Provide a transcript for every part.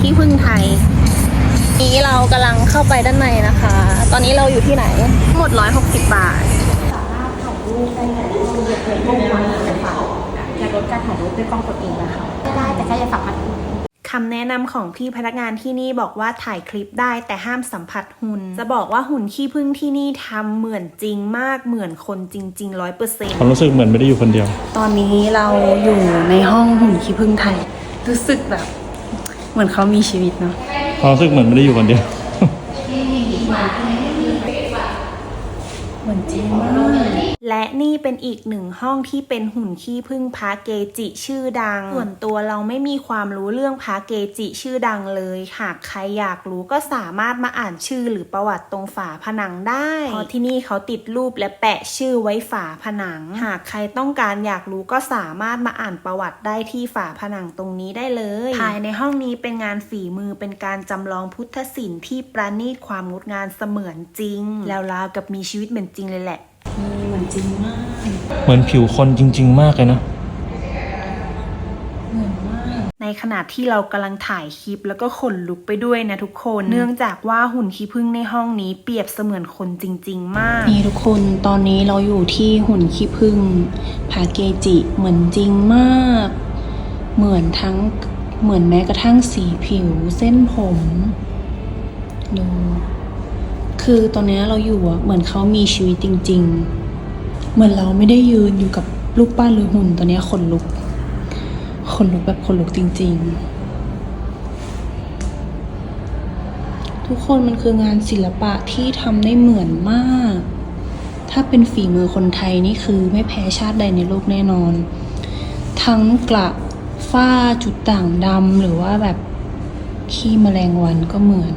ขี้ผึ้งไทย นี้เรากำลังเข้าไปด้านในนะคะ ตอนนี้เราอยู่ที่ไหน หมด 160 บาทจะลดการถ่ายรูปด้วยกล้องตัวเองนะคะได้แต่แค่จะสัมผัสคำแนะนำของพี่พนักงานที่นี่บอกว่าถ่ายคลิปได้แต่ห้ามสัมผัสหุ่น จะบอกว่าหุ่นขี้ผึ้งที่นี่ทำเหมือนจริงมากเหมือนคนจริงๆร้อยเปอร์เซ็นต์ความรู้สึกเหมือนไม่ได้อยู่คนเดียว ตอนนี้เราอยู่ในห้องหุ่นขี้ผึ้งไทย รู้สึกแบบ เหมือนเขามีชีวิตเนาะความรู้สึกเหมือนไม่ได้อยู่คนเดียวเหมือนจริงมาก และนี่เป็นอีกหนึ่งห้องที่เป็นหุ่นขี้ผึ้งพระเกจิชื่อดัง ส่วนตัวเราไม่มีความรู้เรื่องพระเกจิชื่อดังเลย หากใครอยากรู้ก็สามารถมาอ่านชื่อหรือประวัติตรงฝาผนังได้ เพราะที่นี่เขาติดรูปและแปะชื่อไว้ฝาผนัง หากใครต้องการอยากรู้ก็สามารถมาอ่านประวัติได้ที่ฝาผนังตรงนี้ได้เลย ภายในห้องนี้เป็นงานฝีมือเป็นการจำลองพุทธศิลป์ที่ประณีตความงดงามเสมือนจริง แล้วราวกับมีชีวิตเหมือนจริงเลยแหละมีเหมือน จริงมาก เหมือนผิวคนจริง ๆ มากเลยนะในขณะที่เรากำลังถ่ายคลิปแล้วก็ขนลุกไปด้วยนะทุกคน เนื่องจากว่าหุ่นขี้ผึ้งในห้องนี้เปรียบเสมือนคนจริง ๆ มาก นี่ทุกคนตอนนี้เราอยู่ที่หุ่นขี้ผึ้งผาเกจิเหมือนจริงมาก เหมือนทั้งเหมือนแม้กระทั่งสีผิวเส้นผมดูคือตอนนี้เราอยู่อะเหมือนเขามีชีวิตจริง ๆ เหมือนเราไม่ได้ยืนอยู่กับรูปปั้นหรือหุ่นตอนนี้ขนลุกขนลุกแบบขนลุกจริง ๆ ทุกคนมันคืองานศิลปะที่ทำได้เหมือนมาก ถ้าเป็นฝีมือคนไทยนี่คือไม่แพ้ชาติใดในโลกแน่นอน ทั้งกระฝ้าจุดด่างดำหรือว่าแบบขี้แมลงวันก็เหมือน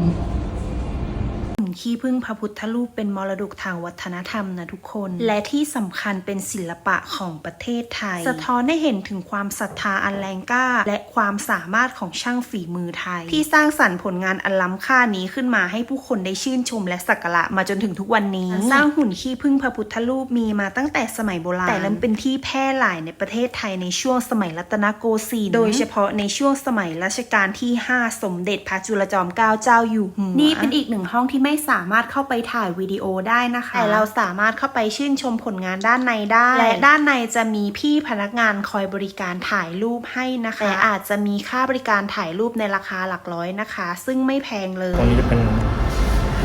ขี้ผึ้งพระพุทธรูปเป็นมรดกทางวัฒนธรรมนะทุกคน และที่สำคัญเป็นศิลปะของประเทศไทย สะท้อนให้เห็นถึงความศรัทธาอันแรงกล้า และความสามารถของช่างฝีมือไทย ที่สร้างสรรค์ผลงานอันล้ำค่านี้ขึ้นมาให้ผู้คนได้ชื่นชมและสักการะมาจนถึงทุกวันนี้ สร้างหุ่นขี้ผึ้งพระพุทธรูปมีมาตั้งแต่สมัยโบราณ แต่เริ่มเป็นที่แพร่หลายในประเทศไทยในช่วงสมัยรัตนโกสินทร์โดยเฉพาะในช่วงสมัยรัชกาลที่ 5 สมเด็จพระจุลจอมเกล้าเจ้าอยู่หัวนี่เป็นอีกหนึ่งห้องที่ไม่สามารถเข้าไปถ่ายวิดีโอได้นะคะแต่เราสามารถเข้าไปชื่นชมผลงานด้านในได้ และด้านในจะมีพี่พนักงานคอยบริการถ่ายรูปให้นะคะแต่อาจจะมีค่าบริการถ่ายรูปในราคาหลักร้อยนะคะ ซึ่งไม่แพงเลยตรงนี้จะเป็น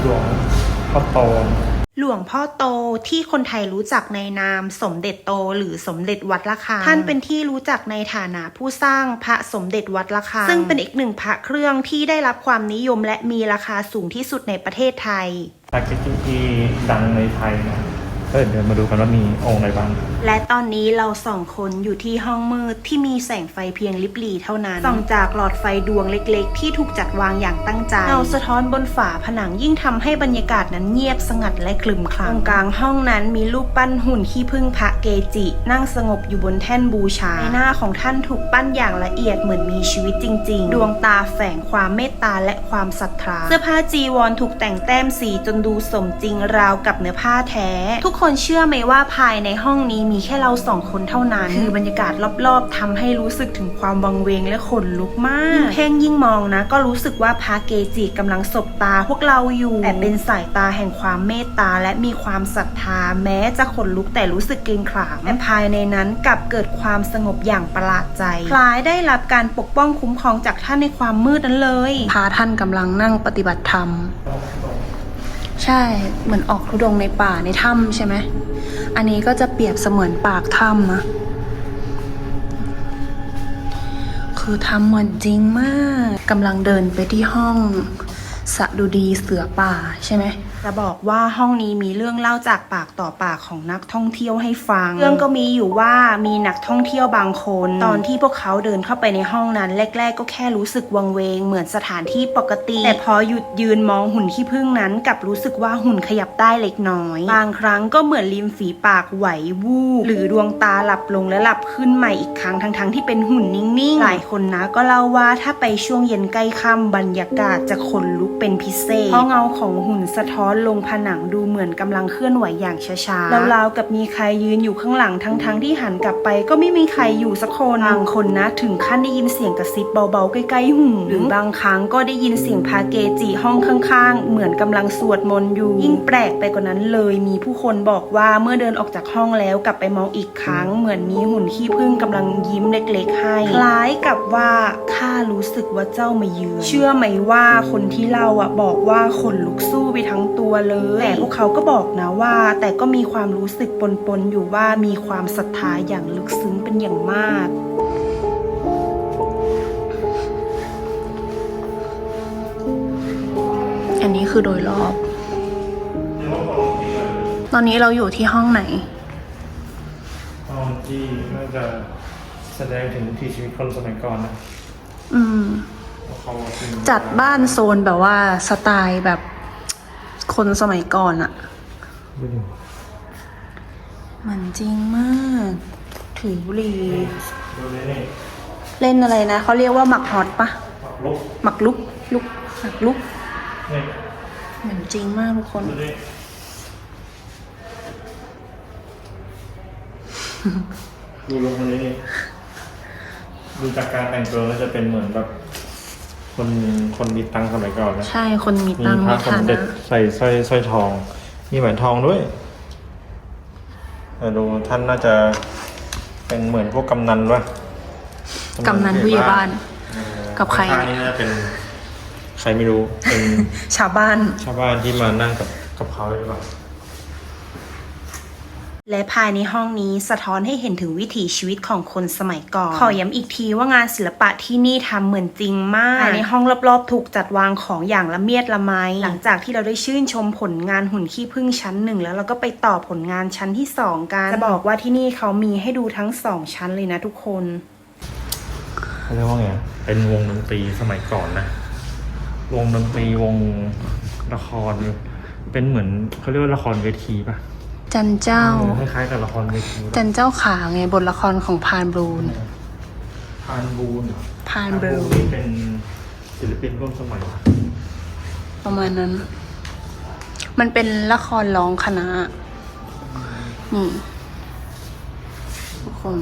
หลวงพ่อโต หลวงพ่อโตที่คนไทยรู้จักในนามสมเด็จโตหรือสมเด็จวัดละคาท่านเป็นที่รู้จักในฐานะผู้สร้างพระสมเด็จวัดละคาซึ่งเป็นอีกหนึ่งพระเครื่องที่ได้รับความนิยมและมีราคาสูงที่สุดในประเทศไทยพระเกจิที่ดังในไทยนะ ก็เดี๋ยวมาดูกันว่ามีองค์อะไรบ้าง และตอนนี้เราสองคนอยู่ที่ห้องมืดที่มีแสงไฟเพียงลิบหลีเท่านั้นส่องจากหลอดไฟดวงเล็กๆ ที่ถูกจัดวางอย่างตั้งใจเงาสะท้อนบนฝาผนังยิ่งทำให้บรรยากาศนั้นเงียบสงัดและคลึมคลังตรงกลางห้องนั้นมีรูปปั้นหุ่นขี้ผึ้งพระเกจิ นั่งสงบอยู่บนแท่นบูชาในหน้าของท่านถูกปั้นอย่างละเอียดเหมือนมีชีวิตจริง ๆ ดวงตาแฝงความเมตตาและความศรัทธาเสื้อผ้าจีวรถูกแต่งแต้มสีจนดูสมจริงราวกับเนื้อผ้าแท้ทุกคนเชื่อไหมว่าภายในห้องนี้มีแค่เราสองคนเท่านั้น คือบรรยากาศรอบๆทำให้รู้สึกถึงความวังเวงและขนลุกมากยิ่งเพ่งยิ่งมองนะ ก็รู้สึกว่าพระเกจิกำลังสบตาพวกเราอยู่แต่เป็นสายตาแห่งความเมตตาและมีความศรัทธาแม้จะขนลุกแต่รู้สึกเกรงขามและภายในนั้นกลับเกิดความสงบอย่างประหลาดใจ คล้ายได้รับการปกป้องคุ้มครองจากท่านในความมืดนั้นเลยพาท่านกำลังนั่งปฏิบัติธรรม ใช่เหมือนออกทุดงในป่าในถ้ำใช่ไหม อันนี้ก็จะเปรียบเสมือนปากถ้ำนะคือทำเหมือนจริงมากกำลังเดินไปที่ห้องสะดุดีเสือป่าใช่ไหม จะบอกว่าห้องนี้มีเรื่องเล่าจากปากต่อปากของนักท่องเที่ยวให้ฟัง เรื่องก็มีอยู่ว่ามีนักท่องเที่ยวบางคน ตอนที่พวกเขาเดินเข้าไปในห้องนั้น แรก ๆ ก็แค่รู้สึกวังเวง เหมือนสถานที่ปกติ แต่พอหยุดยืนมองหุ่นขี้ผึ้งนั้นกลับรู้สึกว่าหุ่นขยับได้เล็กน้อย บางครั้งก็เหมือนริมฝีปากไหววูบหรือดวงตาหลับลงและหลับขึ้นใหม่อีกครั้งทั้งๆที่เป็นหุ่นนิ่งๆหลายคนนะก็เล่าว่าถ้าไปช่วงเย็นใกล้ค่ำบรรยากาศจะขนลุกเป็นพิเศษเพราะเงาของหุ่นสะท้อนลงผนังดูเหมือนกำลังเคลื่อนไหวอย่างช้าๆแล้วราวกับมีใครยืนอยู่ข้างหลังทั้งๆที่หันกลับไป ก็ไม่มีใครอยู่สักคนบางคนนะ ถึงขั้นได้ยินเสียงกระซิบเบาๆใกล้ๆหูหรือบางครั้งก็ได้ยินเสียงพาเกจิห้องข้างๆ เหมือนกำลังสวดมนต์อยู่ ยิ่งแปลกไปกว่านั้นเลยมีผู้คนบอกว่าเมื่อเดินออกจากห้องแล้วกลับไปมองอีกครั้ง เหมือนมีหุ่นขี้ผึ้งกำลังยิ้มเล็ก ๆ ให้ คล้ายกับว่าข้ารู้สึกว่าเจ้ามาเยือนเชื่อไหมว่าคนที่เล่าอะบอกว่าขนลุกสู้ไปทั้งตัวเลยแต่พวกเขาก็บอกนะว่า แต่ก็มีความรู้สึกปนๆอยู่ว่ามีความศรัทธาอย่างลึกซึ้งเป็นอย่างมากอันนี้คือโดยรอบ ตอนนี้เราอยู่ที่ห้องไหน ห้องที่น่าจะแสดงถึงวิถีชีวิตคนสมัยก่อนนะอืมว่าเขาเป็นจัดบ้านโซนแบบว่าสไตล์แบบ คนสมัยก่อนอะเหมือนจริงมาก ถือบุหรี่ดูนี่นี่เล่นอะไรนะ เขาเรียกว่าหมักฮอตปะปักลุกหมักลุกลุกหมักลุกนี่เหมือนจริงมากทุกคน ดูนี่ดูลงคนนี้นี่ดูจากการแต่งตัวแล้วจะเป็นเหมือนแบบ คนคนมีตังค์สมัยก่อนนะใช่คนมีมีตังค์พมีระสฐามเด็จนะใส่สร้อยสร้อยทอง มีแหวนทองด้วยแต่ดูท่านน่าจะเป็นเหมือนพวกกำนันวะกำนันผู้ใหญ่บ้าน เออกับใครข้างๆนี่น่าจะเป็นใครไม่รู้เป็น ชาวบ้าน ชาวบ้านที่มานั่งกับกับเขาหรือเปล่า และภายในห้องนี้สะท้อนให้เห็นถึงวิถีชีวิตของคนสมัยก่อน ขอย้ำอีกทีว่างานศิลปะที่นี่ทำเหมือนจริงมากภายในห้องรอบๆ ถูกจัดวางของอย่างละเมียดละไม หลังจากที่เราได้ชื่นชมผลงานหุ่นขี้ผึ้งชั้นหนึ่งแล้วเราก็ไปต่อผลงานชั้นที่สองกัน จะบอกว่าที่นี่เขามีให้ดูทั้งสองชั้นเลยนะทุกคนเขาเรียกว่าไงเป็นวงดนตรีสมัยก่อนนะ วงดนตรีวงละคร เป็นเหมือนเขาเรียกว่าละครเวทีป่ะ จันเจ้า คล้ายๆกับละครเวทีจันเจ้าขาไงบทละครของพานบรูน พานบูนเหรอพานพานบรูบูนนนี่เป็นศิลปินร่วมสมัยประมาณนั้น มันเป็นละครร้องคณะนี่ทุกคน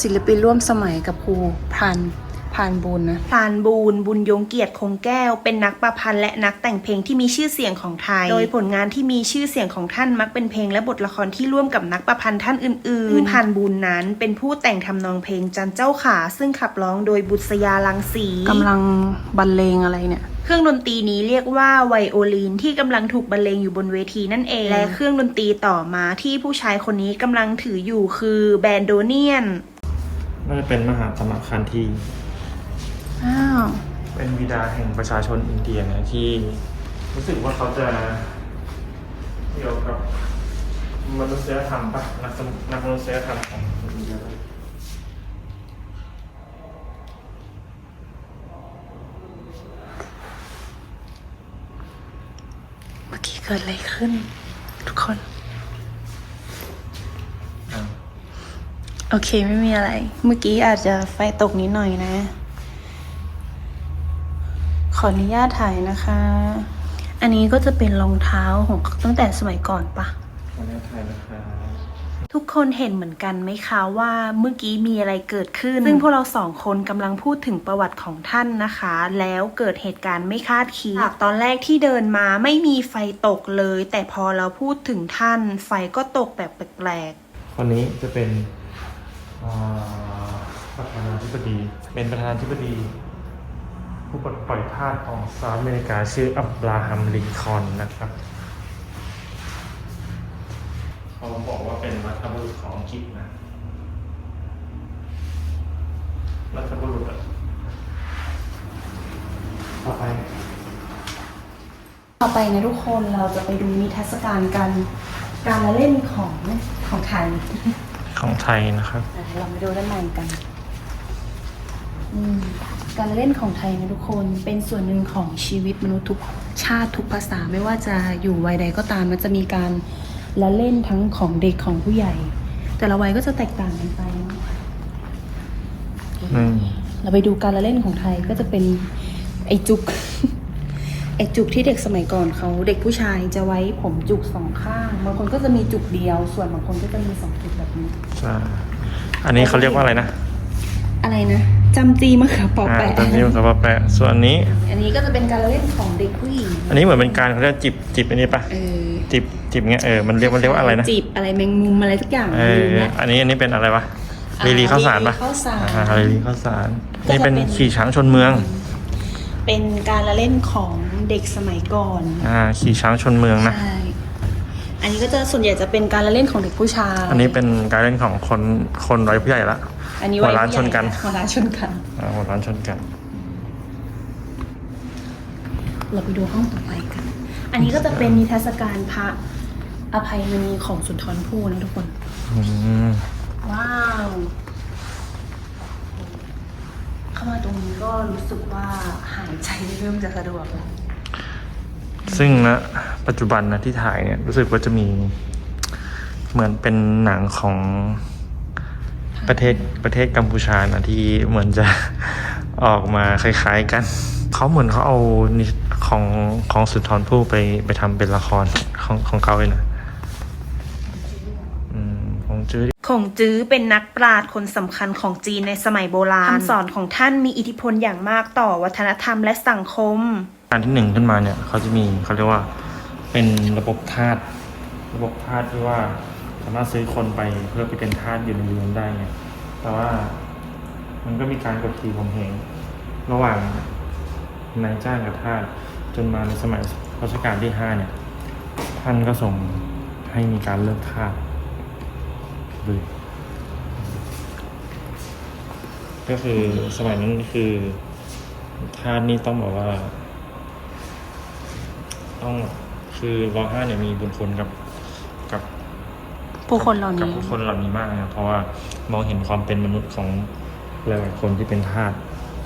ศิลปินร่วมสมัยกับครูพานพานบุญนะพลานบูนบุญยงเกียรติคงแก้ว เป็นนักประพันธ์และนักแต่งเพลงที่มีชื่อเสียงของไทย โดยผลงานที่มีชื่อเสียงของท่านมักเป็นเพลงและบทละครที่ร่วมกับนักประพันธ์ท่านอื่นๆพลานบูนนั้นเป็นผู้แต่งทำนองเพลงจันเจ้าขา ซึ่งขับร้องโดยบุษยาลังสีกำลังบรรเลงอะไรเนี่ยเครื่องดนตรีนี้เรียกว่าไวโอลินที่กำลังถูกบรรเลงอยู่บนเวทีนั่นเอง และเครื่องดนตรีต่อมาที่ผู้ชายคนนี้กำลังถืออยู่คือแบนโดเนียนน่าจะเป็นมหาสมัครคันที อ้าว เป็นบิดาแห่งประชาชนอินเดียนะที่รู้สึกว่าเขาจะเกี่ยวกับมนุษยธรรมปะนักสมนักมนุษยธรรมของอินเดียปะเมื่อกี้เกิดอะไรขึ้น ทุกคน อ่าโอเคไม่มีอะไร เมื่อกี้อาจจะไฟตกนิดหน่อยนะ ขออนุญาตถ่ายนะคะ อันนี้ก็จะเป็นรองเท้าของตั้งแต่สมัยก่อนปะขออนุญาตถ่ายนะคะทุกคนเห็นเหมือนกันไหมคะว่าเมื่อกี้มีอะไรเกิดขึ้น ซึ่งพวกเราสองคนกำลังพูดถึงประวัติของท่านนะคะ แล้วเกิดเหตุการณ์ไม่คาดคิดจากตอนแรกที่เดินมาไม่มีไฟตกเลย แต่พอเราพูดถึงท่าน ไฟก็ตกแบบแปลกคนนี้จะเป็นอ่าประธานาธิบดี เป็นประธานาธิบดี ผู้ปลดปล่อยทาสของสหรัฐอเมริกาชื่ออับราฮัมลิงคอล์นนะครับเขาบอกว่าเป็นรัฐบุรุษของอังกฤษนะรัฐบุรุษอะต่อไป ต่อไปนะทุกคนเราจะไปดูนิทรรศการการการละเล่นของของไทยของไทยนะครับ อะเรามาดูด้านในกัน อืม การเล่นของไทยนะทุกคนเป็นส่วนหนึ่งของชีวิตมนุษย์ทุกชาติทุกภาษาไม่ว่าจะอยู่วัยใดก็ตามมันจะมีการละเล่นทั้งของเด็กของผู้ใหญ่ แต่ละวัยก็จะแตกต่างกันไปเนอะอืมเราไปดูการละเล่นของไทยก็จะเป็นไอจุกไอจุกที่เด็กสมัยก่อนเขาเด็กผู้ชายจะไว้ผมจุกสองข้างบางคนก็จะมีจุกเดียว ส่วนบางคนก็จะมีสองจุกแบบนี้ใช่อันนี้เขาเรียกว่าอะไรนะ อะไรนะ จำจีมะเขือเปออ่าแปะตอนนี้มันก็ว่าแปะส่วนอันนี้ อันนี้ก็จะเป็นการละเล่นของเด็กผู้หญิงอันนี้เหมือนเป็นการเขาเรียกจิบจิบอันนี้ปะเออจิบจิบเงี้ยเออมันเรียกมันเรียกว่าอะไรนะจีบอะไรแมงมุมอะไรทุกอย่างเอลือมแล้วอันนี้อันนี้เป็นอะไรวะอ่าลีลีข้าวสารปะลีลีข้าวสารอ่าลีลีข้าวสารก็จะนี่เป็นเป็น ขี่ช้างชนเมืองเป็นการละเล่นของเด็กสมัยก่อน อ่าขี่ช้างชนเมืองนะ ใช่ อันนี้ก็จะส่วนใหญ่จะเป็นการละเล่นของเด็กผู้ชายอันนี้เป็นการเล่นของคนคนไร้ผู้ใหญ่ละ อันนี้หัวไว้ร้านผู้ใหญ่ชนกัน หัวร้านชนกันอ่าหัวร้านชนกัน เราไปดูห้องต่อไปกัน อันนี้ก็จะเป็นนิทรรศการพระอภัยมณีของสุนทรภู่นะทุกคน อืมว้าว เข้ามาตรงนี้ก็รู้สึกว่าหายใจเริ่มจะสะดวกแล้ว ซึ่งนะปัจจุบันนะที่ถ่ายเนี่ยรู้สึกว่าจะมีเหมือนเป็นหนังของประเทศประเทศกัมพูชานะที่เหมือนจะออกมาคล้าย ๆ กันเขาเหมือนเขาเอานิของของสุนทรภู่ไปไปทำเป็นละครของของเขาเลยนะอืมของจื้อคงจื้อเป็นนักปราชญ์คนสำคัญของจีนในสมัยโบราณคำสอนของท่านมีอิทธิพลอย่างมากต่อวัฒนธรรมและสังคม การที่หนึ่งขึ้นมาเนี่ยเขาจะมีเขาเรียกว่าเป็นระบบทาสระบบทาสที่ว่าสามารถซื้อคนไปเพื่อไปเป็นทาสอยู่ในเรือนได้ไงแต่ว่ามันก็มีการกดขี่ข่มเหงระหว่างนายจ้างกับทาสจนมาในสมัยรัชกาลที่ห้าเนี่ยท่านก็ส่งให้มีการเลิกทาสเลยก็คือสมัยนั้นคือทาสนี่ต้องบอกว่า ต้องคือรอห้าเนี่ยมีบุญคุณกับกับผู้คนเหล่ากับนี้ ผู้คนเหล่านี้มากนะครับเพราะว่ามองเห็นความเป็นมนุษย์ของหลายๆคนที่เป็นทาส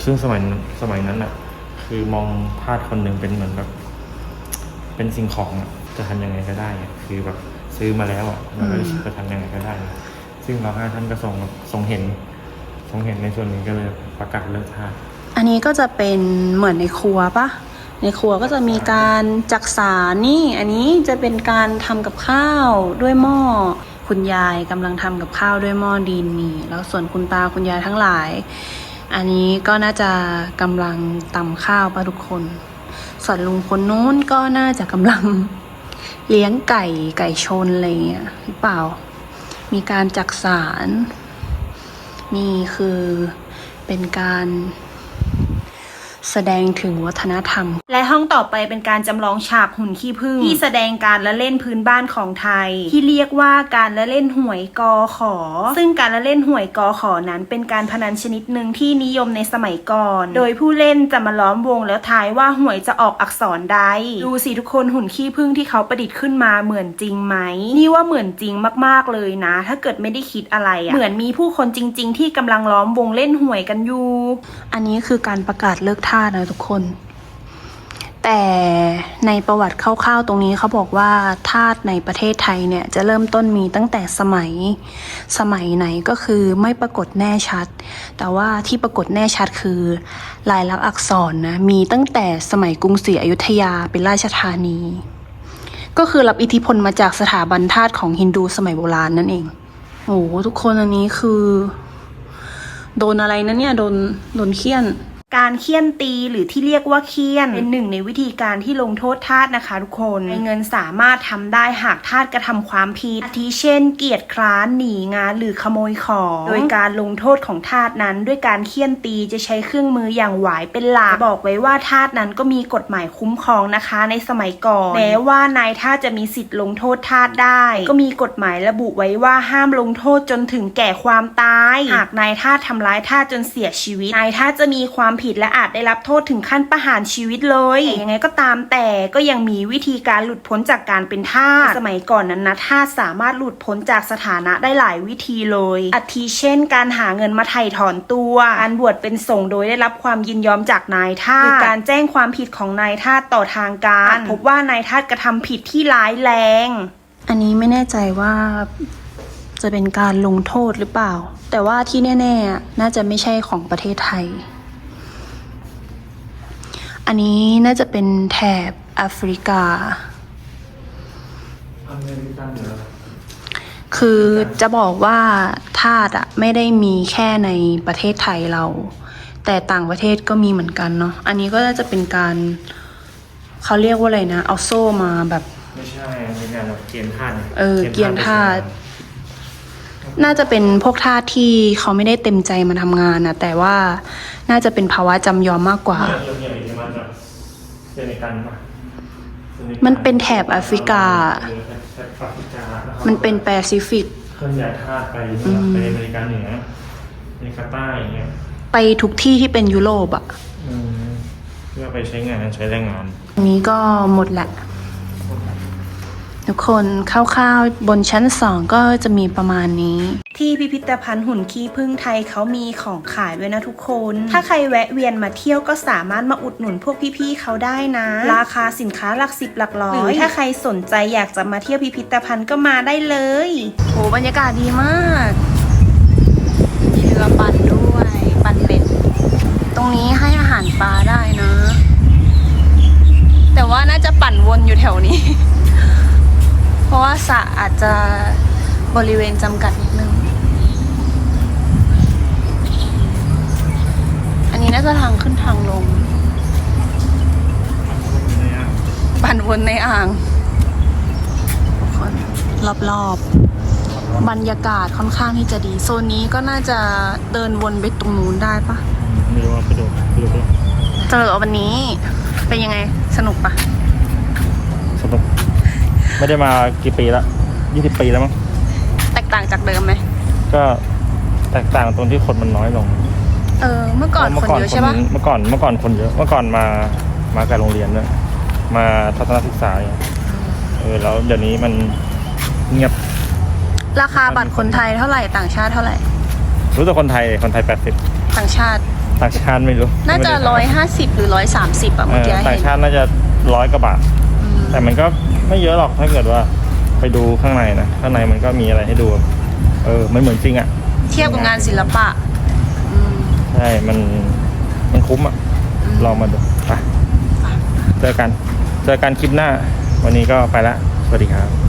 ซึ่งสมัยนั้นสมัยนั้นอะ คือมองทาสคนหนึ่งเป็นเหมือนแบบ เป็นสิ่งของอะจะทำยังไงก็ได้อะคือแบบซื้อมาแล้วอะมันก็จะทำยังไงก็ได้ ซึ่งเราห้าท่านก็ทรงทรงเห็นทรงเห็นในส่วนนี้ก็เลยประกาศเลิกทาส อันนี้ก็จะเป็นเหมือนในครัวปะ ในครัวก็จะมีการจักสารนี่ อันนี้จะเป็นการทำกับข้าวด้วยหม้อคุณยายกำลังทำกับข้าวด้วยหม้อดินนี่ แล้วส่วนคุณตาคุณยายทั้งหลาย อันนี้ก็น่าจะกำลังตำข้าวปะทุกคน ส่วนลุงคนนู้นก็น่าจะกำลังเลี้ยงไก่ไก่ชนอะไรเงี้ยหรือเปล่า มีการจักสารนี่คือเป็นการ แสดงถึงวัฒนธรรม และห้องต่อไปเป็นการจำลองฉากหุ่นขี้ผึ้งที่แสดงการละเล่นพื้นบ้านของไทย ที่เรียกว่าการละเล่นหวยกอขอ ซึ่งการละเล่นหวยกอขอนั้น เป็นการพนันชนิดหนึ่งที่นิยมในสมัยก่อน โดยผู้เล่นจะมาล้อมวงแล้วทายว่าหวยจะออกอักษรใด ดูสิทุกคนหุ่นขี้ผึ้งที่เขาประดิษฐ์ขึ้นมาเหมือนจริงไหม นี่ว่าเหมือนจริงมากๆเลยนะ ถ้าเกิดไม่ได้คิดอะไรอะเหมือนมีผู้คนจริง ๆ ที่กำลังล้อมวงเล่นหวยกันอยู่ อันนี้คือการประกาศเลิกทานะทุกคน แต่ในประวัติคร่าวๆตรงนี้เขาบอกว่าทาสในประเทศไทยเนี่ยจะเริ่มต้นมีตั้งแต่สมัยสมัยไหนก็คือไม่ปรากฏแน่ชัด แต่ว่าที่ปรากฏแน่ชัดคือลายลักษณ์อักษรนะมีตั้งแต่สมัยกรุงศรีอยุธยาเป็นราชธานี ก็คือรับอิทธิพลมาจากสถาบันทาสของฮินดูสมัยโบราณนั่นเองโอ้โหทุกคนอันนี้คือ โดนอะไรนะเนี่ย โดน โดนเคี่ยน การเคี่ยนตีหรือที่เรียกว่าเคี่ยน เป็นหนึ่งในวิธีการที่ลงโทษทาสนะคะทุกคนในเงินสามารถทำได้หากทาสกระทำความผิดอาทิเช่น เกียรติคร้านหนีงานหรือขโมยของ โดยการลงโทษของทาสนั้นด้วยการเคี่ยนตีจะใช้เครื่องมืออย่างหวายเป็นหลักบอกไว้ว่าทาสนั้นก็มีกฎหมายคุ้มครองนะคะในสมัยก่อนแม้ว่านายทาสจะมีสิทธิ์ลงโทษทาสได้ ก็มีกฎหมายระบุไว้ว่าห้ามลงโทษจนถึงแก่ความตาย หากนายทาสทำร้ายทาสจนเสียชีวิตนายทาสจะมีความผิดและอาจได้รับโทษถึงขั้นประหารชีวิตเลยแต่ยังไงก็ตามแต่ก็ยังมีวิธีการหลุดพ้นจากการเป็นทาสสมัยก่อนนั้นนะทาสสามารถหลุดพ้นจากสถานะได้หลายวิธีเลยอาทิเช่น การหาเงินมาไถ่ถอนตัวการบวชเป็นสงฆ์โดยได้รับความยินยอมจากนายทาสหรือการแจ้งความผิดของนายทาสต่อทางการหากพบว่านายทาสกระทำผิดที่ร้ายแรง อันนี้ไม่แน่ใจว่าจะเป็นการลงโทษหรือเปล่า แต่ว่าที่แน่ๆอะน่าจะไม่ใช่ของประเทศไทย อันนี้น่าจะเป็นแถบแอฟริกา อเมริกันเหรอคือจะบอกว่าทาสอะไม่ได้มีแค่ในประเทศไทยเรา แต่ต่างประเทศก็มีเหมือนกันเนาะอันนี้ก็น่าจะเป็นการเขาเรียกว่าอะไรนะ เอาโซ่มาแบบ ไม่ใช่มันเป็นการแบบเกียนทาสนี่เออเกียนทาสน่าจะเป็นพวกทาสที่เขาไม่ได้เต็มใจมาทำงานนะแต่ว่าน่าจะเป็นภาวะจำยอมมากกว่าเนี่ยเงียบๆมาจาก เซเนกัลปะซกัลมันเป็นแถบแอฟริกาเออแถบแอฟริกาแล้วมันเป็นแปซิฟิก เคลื่อนย้ายทาสไปนู่นน่ะไปอเมริกาเหนืออเมริกาใต้อย่างเงี้ยไปทุกที่ที่เป็นยุโรปอะอืมเพื่อไปใช้งานใช้แรงงาน อันนี้ก็หมดแหละ ทุกคนคร่าวๆบนชั้นสองก็จะมีประมาณนี้ ที่พิพิธภัณฑ์หุ่นขี้ผึ้งไทยเขามีของขายด้วยนะทุกคน ถ้าใครแวะเวียนมาเที่ยวก็สามารถมาอุดหนุนพวกพี่ๆเขาได้นะ ราคาสินค้าหลักสิบหลักร้อยหรือถ้าใครสนใจอยากจะมาเที่ยวพิพิธภัณฑ์ก็มาได้เลยโหบรรยากาศดีมากมีเรือปั่นด้วยปั่นเป็ดตรงนี้ให้อาหารปลาได้นะ แต่ว่าน่าจะปั่นวนอยู่แถวนี้ ราะว่าสระอาจจะบริเวณจำกัดนิดนึง อันนี้น่าจะทางขึ้นทางลง ปั่นวนในอ่างทุกคนรอบๆ บรรยากาศค่อนข้างที่จะดี โซนนี้ก็น่าจะเดินวนไปตรงนู้นได้ปะไม่รู้ว่าไปดูไปดูไปดูสำหรับวันนี้ เป็นยังไง สนุกปะสนุก ไม่ได้มากี่ปีละยี่สิบปีแล้วมั้งแตกต่างจากเดิมไหมก็แตกต่างตรงที่คนมันน้อยลง เออ เมื่อก่อนเมื่คนเยอะใช่ปะเมื่อก่อนเมื่อก่อนคนเยอะ เมื่อก่อนมามากับโรงเรียนด้วยมาทัศนศึกษาอย่างเงี้ยเออแล้วเดี๋ยวนี้มันเงียบ ราคาบัตรคนไทยเท่าไหร่ต่างชาติเท่าไหร่ รู้แต่คนไทยคนไทยแปดสิบต่างชาติ ต่างชาติไม่รู้ น่าจะไม่ได้ร้อยห้าสิบหรือร้อยสามสิบอะเอเมื่ออกี้ต่างเห็นชาติน่าจะร้อยกว่าบาทอืมแต่มันก็ ไม่เยอะหรอกถ้าเกิดว่า ไปดูข้างในนะข้างในมันก็มีอะไรให้ดูเออมันเหมือนจริงอะเทียบกับงานศิลปะอืมใช่มันมันคุ้มอะลองมาดูไปเจอกัน เจอกันคลิปหน้า วันนี้ก็ไปละสวัสดีครับ